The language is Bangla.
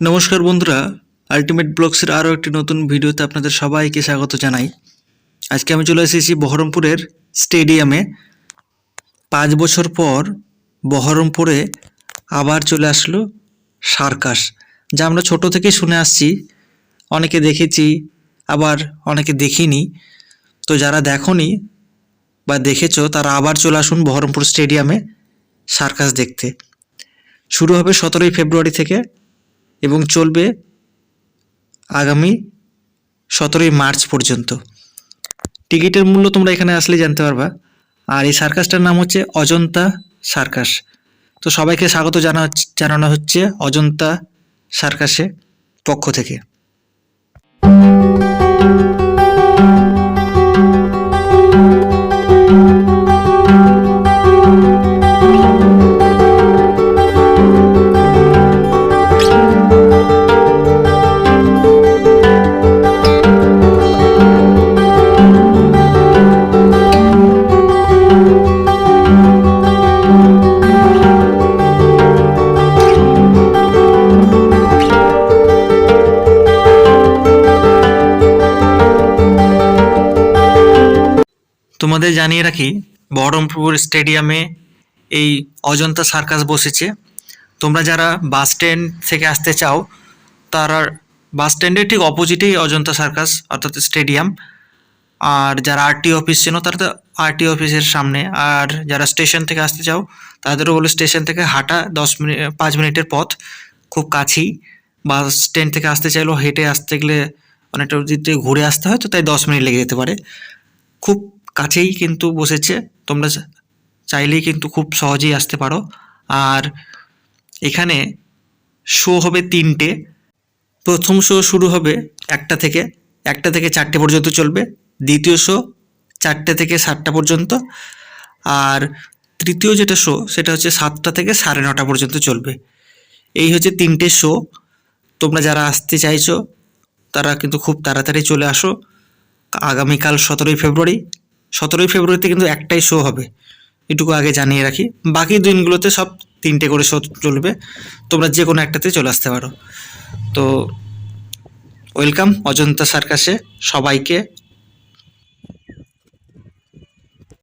নমস্কার বন্ধুরা আলটিমেট ব্লগসের আরও একটি নতুন ভিডিওতে আপনাদের সবাইকে স্বাগত জানাই। আজকে আমি চলে এসেছি বহরমপুরের স্টেডিয়ামে। পাঁচ বছর পর বহরমপুরে আবার চলে আসলো সার্কাস। যা আমরা ছোট থেকেই শুনে আসছি, অনেকে দেখেছি, আবার অনেকে দেখিনি। তো যারা দেখনি বা দেখেছ, তারা আবার চলে আসুন বহরমপুর স্টেডিয়ামে সার্কাস দেখতে। শুরু হবে সতেরোই ফেব্রুয়ারি থেকে এবং চলবে আগামী সতেরোই মার্চ পর্যন্ত। টিকিটের মূল্য তোমরা এখানে আসলে জানতে পারবা। আর এই সার্কাসটার নাম হচ্ছে অজন্তা সার্কাস। তো সবাইকে স্বাগত জানা জানানো হচ্ছে অজন্তা সার্কাসে পক্ষ থেকে। তোমাদের জানিয়ে রাখি, বহরমপুর স্টেডিয়ামে এই অজন্তা সার্কাস বসেছে। তোমরা যারা বাস স্ট্যান্ড থেকে আসতে চাও, তারা বাস স্ট্যান্ডের ঠিক অপোজিটেই অজন্তা সার্কাস অর্থাৎ স্টেডিয়াম। আর যারা আরটি অফিস চেনো, তারা তো আরটি অফিসের সামনে। আর যারা স্টেশন থেকে আসতে চাও, তাদেরও বলো স্টেশন থেকে হাঁটা দশ মিনিট পাঁচ মিনিটের পথ, খুব কাছেই। বাস স্ট্যান্ড থেকে আসতে চাইলেও হেঁটে আসতে গেলে অনেকটা ঘুরে আসতে হয়, তো তাই দশ মিনিট লেগে যেতে পারে। খুব কাছেই কিন্তু বসেছে। তোমরা চাইলেই কিন্তু খুব সহজেই আসতে পারো। আর এখানে শো হবে তিনটে। প্রথম শো শুরু হবে একটা থেকে একটা থেকে চারটে পর্যন্ত চলবে। দ্বিতীয় শো চারটে থেকে সাতটা পর্যন্ত। আর তৃতীয় যেটা শো সেটা হচ্ছে সাতটা থেকে সাড়ে নটা পর্যন্ত চলবে। এই হচ্ছে তিনটে শো তোমরা যারা আসতে চাইছো, তারা কিন্তু খুব তাড়াতাড়ি চলে আসো। আগামীকাল সতেরোই ফেব্রুয়ারি। সতেরোই ফেব্রুয়ারিতে কিন্তু একটাই শো হবে। এটুকু আগে জানিয়ে রাখি। বাকি দিনগুলোতে সব তিনটে করে শো চলবে। তোমরা যে কোনো একটাতে চলে আসতে পারো। তো ওয়েলকাম অজন্তা সার্কাসে সবাইকে